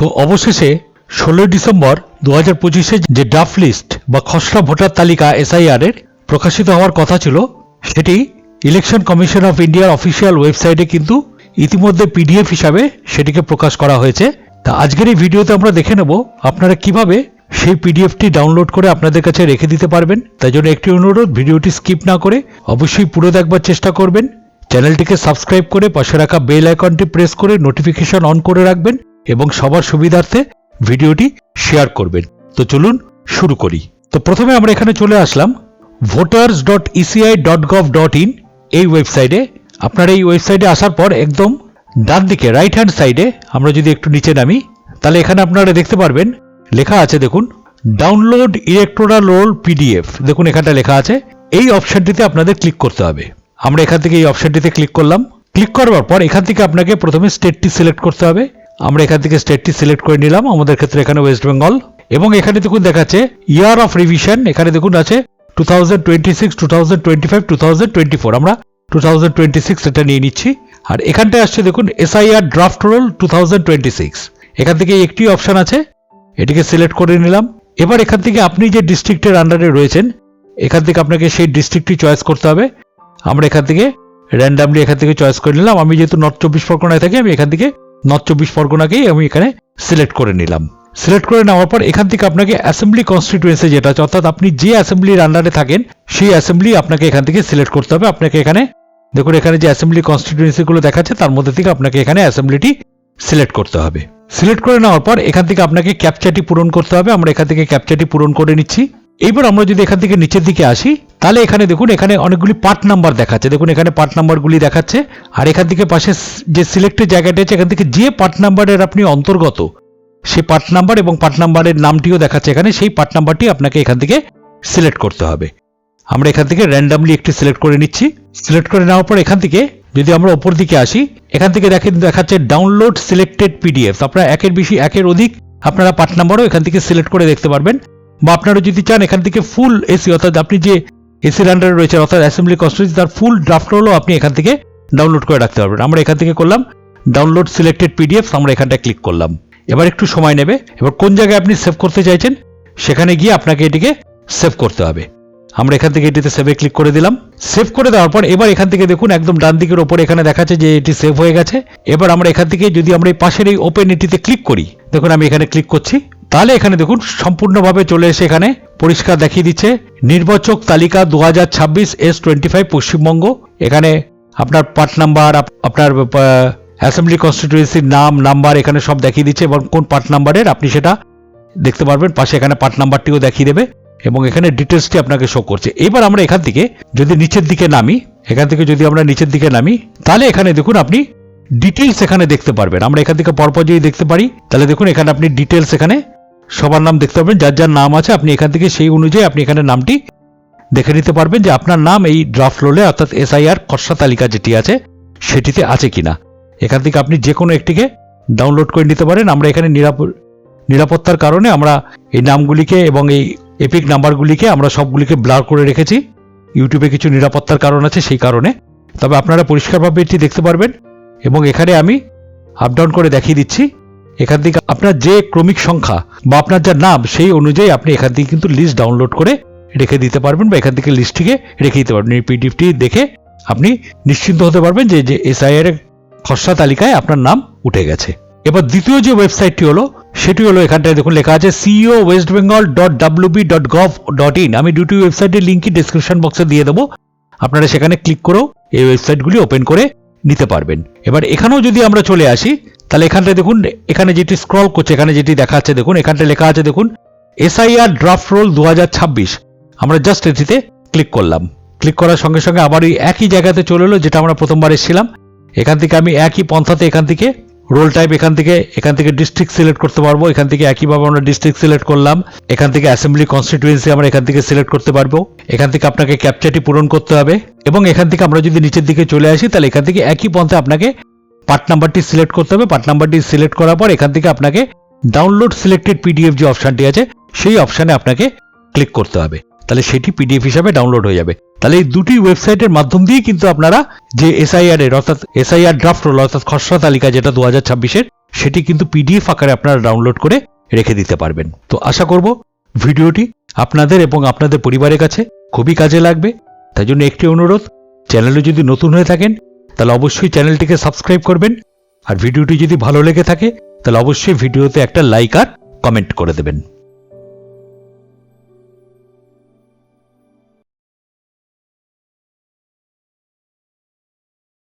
তো অবশেষে ষোলোই ডিসেম্বর দু হাজার পঁচিশে যে ড্রাফট লিস্ট বা খসড়া ভোটার তালিকা এসআইআর এর প্রকাশিত হওয়ার কথা ছিল, সেটি ইলেকশন কমিশন অফ ইন্ডিয়ার অফিসিয়াল ওয়েবসাইটে কিন্তু ইতিমধ্যে পিডিএফ হিসাবে সেটিকে প্রকাশ করা হয়েছে। তা আজকের এই ভিডিওতে আমরা দেখে নেব আপনারা কীভাবে সেই পিডিএফটি ডাউনলোড করে আপনাদের কাছে রেখে দিতে পারবেন। তাই জন্য একটি অনুরোধ, ভিডিওটি স্কিপ না করে অবশ্যই পুরো দেখবার চেষ্টা করবেন। চ্যানেলটিকে সাবস্ক্রাইব করে পাশে রাখা বেল আইকনটি প্রেস করে নোটিফিকেশন অন করে রাখবেন। এবং সবার সুবিধার্থে ভিডিওটি শেয়ার করবেন। তো চলুন শুরু করি। তো প্রথমে আমরা এখানে চলে আসলাম। Voters dot ECI dot gov dot in এই ওয়েবসাইটে আপনার এই ওয়েবসাইটে আসার পর একদম ডান দিকে রাইট হ্যান্ড সাইডে আমরা যদি একটু নিচে নামি, তাহলে এখানে আপনারা দেখতে পারবেন, লেখা আছে দেখুন ডাউনলোড ইলেকট্রাল রোল পিডিএফ দেখুন এখানটা লেখা আছে। এই অপশনটিতে আপনাদের ক্লিক করতে হবে। আমরা এখান থেকে এই অপশনটিতে ক্লিক করলাম। ক্লিক করবার পর এখান থেকে আপনাকে প্রথমে স্টেটটি সিলেক্ট করতে হবে। আমরা এখান থেকে স্টেটটি সিলেক্ট করে নিলাম। আমাদের ক্ষেত্রে এখানে ওয়েস্ট বেঙ্গল এবং এখানে দেখুন দেখাচ্ছে ইয়ার অফ রিভিশন এখানে দেখুন আছে two thousand twenty six two thousand twenty five two thousand twenty four আমরা টু থাউজেন্ড টোয়েন্টি সিক্স এটা নিয়ে নিচ্ছি। আর এখানটায় আসছে দেখুন SIR draft roll two thousand twenty six এখান থেকে একটি অপশন আছে, এটিকে সিলেক্ট করে নিলাম। এবার এখান থেকে আপনি যে ডিস্ট্রিক্টের আন্ডারে রয়েছেন, এখান থেকে আপনাকে সেই ডিস্ট্রিক্টটি চয়েস করতে হবে। আমরা এখান থেকে র্যান্ডামলি এখান থেকে চয়েস করে নিলাম। আমি যেহেতু নর্থ চব্বিশ পরগনায় থাকি, আমি এখান থেকে নর্থ চব্বিশ পরগনাকেই আমি এখানে সিলেক্ট করে নিলাম। সিলেক্ট করে নেওয়ার পর এখান থেকে আপনাকে অ্যাসেম্বলি কনস্টিটুয়েন্সি যেটা আছে, অর্থাৎ আপনি যে অ্যাসেম্বলির আন্ডারে থাকেন, সেই অ্যাসেম্বলি আপনাকে এখান থেকে সিলেক্ট করতে হবে। আপনাকে এখানে, দেখুন এখানে যে অ্যাসেম্বলি কনস্টিটুয়েন্সিগুলো দেখাচ্ছে, তার মধ্যে থেকে আপনাকে এখানে অ্যাসেম্বলিটি সিলেক্ট করতে হবে। সিলেক্ট করে নেওয়ার পর এখান থেকে আপনাকে ক্যাপচাটি পূরণ করতে হবে। আমরা এখান থেকে ক্যাপচাটি পূরণ করে নিচ্ছি। এইবার আমরা যদি এখান থেকে নিচের দিকে আসি তাহলে এখানে দেখুন, এখানে অনেকগুলি পার্ট নাম্বার দেখাচ্ছে। দেখুন, এখানে পার্ট নাম্বারগুলি দেখাচ্ছে। আর এখান থেকে পাশে যে সিলেক্টেড জায়গাটা আছে এখান থেকে যে পার্ট নাম্বারের আপনি অন্তর্গত সেই পার্ট নাম্বার এবং পার্ট নাম্বারের নামটিও দেখাচ্ছে এখানে, সেই পার্ট নাম্বারটি আপনাকে এখান থেকে সিলেক্ট করতে হবে। আমরা এখান থেকে র্যান্ডামলি একটি সিলেক্ট করে নিচ্ছি। সিলেক্ট করে নেওয়ার পর এখান থেকে যদি আমরা ওপর দিকে আসি, এখান থেকে দেখেন দেখাচ্ছে ডাউনলোড সিলেক্টেড পিডিএফ আপনারা একের বেশি, একের অধিক আপনারা পার্ট নাম্বারও এখান থেকে সিলেক্ট করে দেখতে পারবেন। বা আপনারা যদি চান এখান থেকে ফুল এসি অর্থাৎ আপনি যে এসির আন্ডারে রয়েছে, অর্থাৎ অ্যাসেম্বলি কনস্টিটিউন্সি তার ফুল ড্রাফট রোলও আপনি এখান থেকে ডাউনলোড করে রাখতে পারবেন। আমরা এখান থেকে করলাম ডাউনলোড সিলেক্টেড পিডিএফ আমরা এখানটায় ক্লিক করলাম। এবার একটু সময় নেবে, এবার কোন জায়গায় আপনি সেভ করতে চাইছেন, সেখানে গিয়ে আপনাকে এটিকে সেভ করতে হবে। আমরা এখান থেকে এটিতে সেভে ক্লিক করে দিলাম। সেভ করে দেওয়ার পর এবার এখান থেকে দেখুন, একদম ডান দিকের ওপরে এখানে দেখাচ্ছে যে এটি সেভ হয়ে গেছে। এবার আমরা এখান থেকে যদি আমরা এই পাশের এই ওপেন এটিতে ক্লিক করি, দেখুন আমি এখানে ক্লিক করছি। তাহলে এখানে দেখুন, সম্পূর্ণভাবে চলে এসে এখানে পরিষ্কার দেখিয়ে দিচ্ছে। নির্বাচক তালিকা দু হাজার ছাব্বিশ এস টোয়েন্টি ফাইভ পশ্চিমবঙ্গ। এখানে আপনার পার্ট নাম্বার আপনার অ্যাসেম্বলি কনস্টিটিউয়েন্সির নাম, নাম্বার এখানে সব দেখিয়ে দিচ্ছে এবং কোন পার্ট নাম্বারের আপনি সেটা দেখতে পারবেন। পাশে এখানে পার্ট নাম্বারটিও দেখিয়ে দেবে এবং এখানে ডিটেলসটি আপনাকে শো করছে। এবার আমরা এখান থেকে যদি নিচের দিকে নামি, এখান থেকে যদি আমরা নিচের দিকে নামি, তাহলে এখানে দেখুন আপনি ডিটেলস এখানে দেখতে পারবেন। আমরা এখান থেকে পরপর যদি দেখতে পারি, তাহলে দেখুন এখানে আপনি ডিটেলস এখানে সবার নাম দেখতে পারবেন, যার যার নাম আছে, আপনি এখান থেকে সেই অনুযায়ী আপনি এখানে নামটি দেখে নিতে পারবেন যে আপনার নাম এই ড্রাফট রোলে অর্থাৎ এসআইআর খসড়া তালিকা যেটি আছে, সেটিতে আছে কিনা। এখান থেকে আপনি যে কোনো একটিকে ডাউনলোড করে নিতে পারেন। আমরা এখানে নিরাপত্তার কারণে আমরা এই নামগুলিকে এবং এই এপিক নাম্বারগুলিকে আমরা সবগুলিকে ব্লার করে রেখেছি। ইউটিউবে কিছু নিরাপত্তার কারণ আছে সেই কারণে। তবে আপনারা পরিষ্কারভাবে এটি দেখতে পারবেন এবং এখানে আমি আপ ডাউন করে দেখিয়ে দিচ্ছি। এখান থেকে আপনার যে ক্রমিক সংখ্যা বা আপনার যা নাম, সেই অনুযায়ী আপনি এখান থেকে কিন্তু লিস্ট ডাউনলোড করে রেখে দিতে পারবেন বা এখান থেকে লিস্টটিকে রেখে দিতে পারবেন। এই পিডিএফটি দেখে আপনি নিশ্চিন্ত হতে পারবেন যে যে এসআইআর খসড়া তালিকায় আপনার নাম উঠে গেছে। এবার দ্বিতীয় যে ওয়েবসাইটটি হলো, সেটি হলো এখানটায় দেখুন, লেখা আছে CEO West Bengal dot WB dot gov dot in আমি দুটি ওয়েবসাইটের লিঙ্কই ডিসক্রিপশন বক্সে দিয়ে দেবো। আপনারা সেখানে ক্লিক করেও এই ওয়েবসাইটগুলি ওপেন করে নিতে পারবেন। এবার এখানেও যদি আমরা চলে আসি তাহলে এখানটায় দেখুন, এখানে যেটি স্ক্রল করছে, এখানে যেটি দেখাচ্ছে, দেখুন, এখানটায় লেখা আছে, দেখুন এসআইআর ড্রাফট রোল দু হাজার ছাব্বিশ। আমরা জাস্ট এটিতে ক্লিক করলাম। ক্লিক করার সঙ্গে সঙ্গে আবার ওই একই জায়গাতে চলে এলো, যেটা আমরা প্রথমবার এসেছিলাম। এখান থেকে আমি একই পন্থাতে এখান থেকে রোল টাইপ এখান থেকে এখান থেকে ডিস্ট্রিক্ট সিলেক্ট করতে পারব। এখান থেকে একইভাবে আমরা ডিস্ট্রিক্ট সিলেক্ট করলাম। এখান থেকে অ্যাসেম্বলি কনস্টিটিউয়েন্সি আমরা এখান থেকে সিলেক্ট করতে পারব। এখান থেকে আপনাকে ক্যাপচারটি পূরণ করতে হবে। এবং এখান থেকে আমরা যদি নিচের দিকে চলে আসি, তাহলে এখান থেকে একই পন্থে আপনাকে পার্ট নাম্বারটি সিলেক্ট করতে হবে। পার্ট নাম্বারটি সিলেক্ট করার পর এখান থেকে আপনাকে ডাউনলোড সিলেক্টেড পিডিএফ যে অপশনটি আছে, সেই অপশানে আপনাকে ক্লিক করতে হবে। তাহলে সেটি পিডিএফ হিসাবে ডাউনলোড হয়ে যাবে। তাহলে এই দুটি ওয়েবসাইটের মাধ্যম দিয়ে কিন্তু আপনারা যে এসআইআর এর অর্থাৎ এসআইআর ড্রাফট রোল অর্থাৎ খসড়া তালিকা যেটা দু হাজার ছাব্বিশের, সেটি কিন্তু পিডিএফ আকারে আপনারা ডাউনলোড করে রেখে দিতে পারবেন। তো আশা করব ভিডিওটি আপনাদের এবং আপনাদের পরিবারের কাছে খুবই কাজে লাগবে। তাই জন্য একটি অনুরোধ, চ্যানেলে যদি নতুন হয়ে থাকেন তাহলে অবশ্যই চ্যানেলটিকে সাবস্ক্রাইব করবেন। আর ভিডিওটি যদি ভালো লেগে থাকে, তাহলে অবশ্যই ভিডিওতে একটা লাইক আর কমেন্ট করে দেবেন।